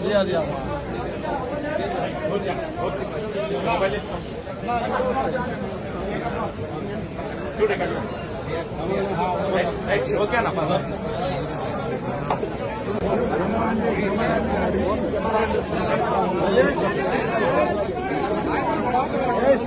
दिया दिया ఓకే అన్న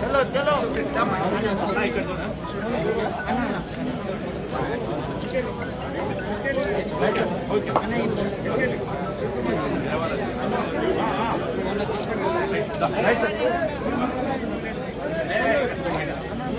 चलो चलो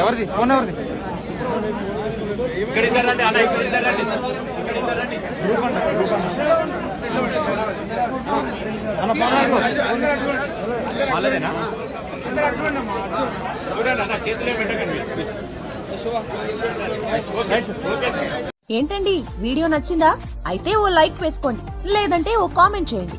ఎవరిది? ఫోన్ ఎవరిది? ఇక్కడ ఇద్దరు రండి అన్న ఇక్కడ ఇద్దరు రండి. ఇక్కడ ఇద్దరు రండి. వాళ్ళదేనా? చూడండి అన్న చేతులే పెట్టకండి. ఏంటండి? వీడియో నచ్చిందా? అయితే ఓ లైక్ వేసుకోండి లేదంటే ఓ కామెంట్ చేయండి.